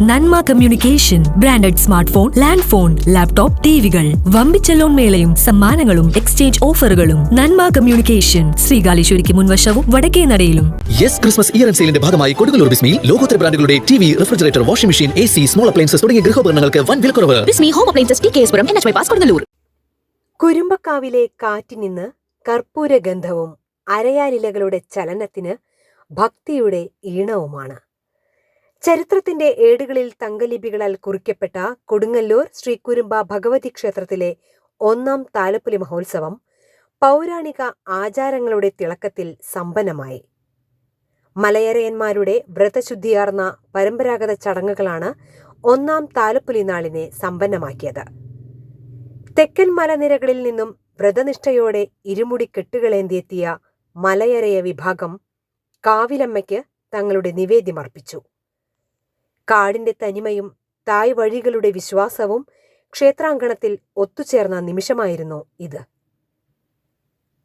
നന്മ communication branded smart phone land phone laptop ടിവികൾ. വമ്പിച്ച loan മേളയും സമ്മാനങ്ങളും എക്സ്ചേഞ്ച് ഓഫറുകളും. നന്മ കമ്മ്യൂണിക്കേഷൻ ശ്രീകാലേശ്വരിക്ക് മുൻവശവും വടക്കേ നടയിലും. യെസ് ക്രിസ്മസ് ഇയർ ആൻഡ് സെയിലിന്റെ ഭാഗമായി കൊടുങ്ങല്ലൂർ ബിസ്മിയിൽ ലോകോത്തര ബ്രാൻഡുകളുടെ T V refrigerator washing machine A C small appliances തുടങ്ങിയ ഗൃഹോപകരണങ്ങൾക്ക് വൻ വിലക്കുറവ്. Bismi home appliances T K S Puram N H bypass Kodungallur. കുരുമ്പക്കാവിലെ കാറ്റിനിന്ന് കർപ്പൂരഗന്ധവും അരയാലിലകളുടെ ചലനത്തിന് ഭക്തിയുടെ ഈണവുമാണ്. ചരിത്രത്തിന്റെ ഏടുകളിൽ തങ്കലിപികളാൽ കുറിക്കപ്പെട്ട കൊടുങ്ങല്ലൂർ ശ്രീകുരുമ്പ ഭഗവതി ക്ഷേത്രത്തിലെ ഒന്നാം താലപ്പൊലി മഹോത്സവം പൗരാണിക ആചാരങ്ങളുടെ തിളക്കത്തിൽ സമ്പന്നമായി. മലയരയന്മാരുടെ വ്രതശുദ്ധിയാർന്ന പരമ്പരാഗത ചടങ്ങുകളാണ് ഒന്നാം താലപ്പൊലി നാളിനെ സമ്പന്നമാക്കിയത്. തെക്കൻ മലനിരകളിൽ നിന്നും വ്രതനിഷ്ഠയോടെ ഇരുമുടി കെട്ടുകളേന്തിയെത്തിയ മലയരയ വിഭാഗം കാവിലമ്മയ്ക്ക് തങ്ങളുടെ നിവേദ്യമർപ്പിച്ചു. കാടിന്റെ തനിമയും തായ് വഴികളുടെ വിശ്വാസവും ക്ഷേത്രാങ്കണത്തിൽ ഒത്തുചേർന്ന നിമിഷമായിരുന്നു ഇത്.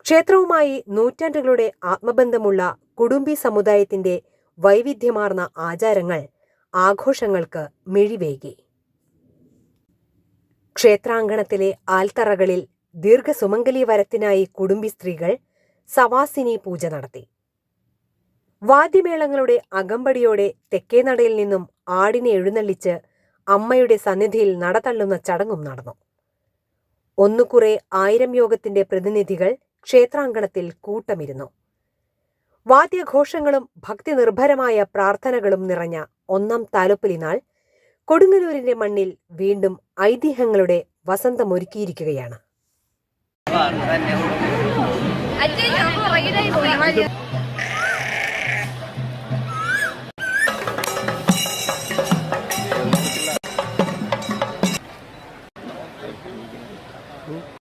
ക്ഷേത്രവുമായി നൂറ്റാണ്ടുകളുടെ ആത്മബന്ധമുള്ള കുടുംബി സമുദായത്തിന്റെ വൈവിധ്യമാർന്ന ആചാരങ്ങൾ ആഘോഷങ്ങൾക്ക് മിഴിവേകി. ക്ഷേത്രാങ്കണത്തിലെ ആൽത്തറകളിൽ ദീർഘസുമംഗലി വരത്തിനായി കുടുംബി സ്ത്രീകൾ സവാസിനി പൂജ നടത്തി. വാദ്യമേളങ്ങളുടെ അകമ്പടിയോടെ തെക്കേനടയിൽ നിന്നും ആടിനെ എഴുന്നള്ളിച്ച് അമ്മയുടെ സന്നിധിയിൽ നടതള്ളുന്ന ചടങ്ങും നടന്നു. ഒന്നുകുറെ ആയിരം യോഗത്തിന്റെ പ്രതിനിധികൾ ക്ഷേത്രാങ്കണത്തിൽ കൂട്ടമിരുന്നു. വാദ്യഘോഷങ്ങളും ഭക്തി നിർഭരമായ പ്രാർത്ഥനകളും നിറഞ്ഞ ഒന്നാം താലപ്പലിനാൾ കൊടുങ്ങല്ലൂരിന്റെ മണ്ണിൽ വീണ്ടും ഐതിഹ്യങ്ങളുടെ വസന്തമൊരുക്കിയിരിക്കുകയാണ്. beaucoup.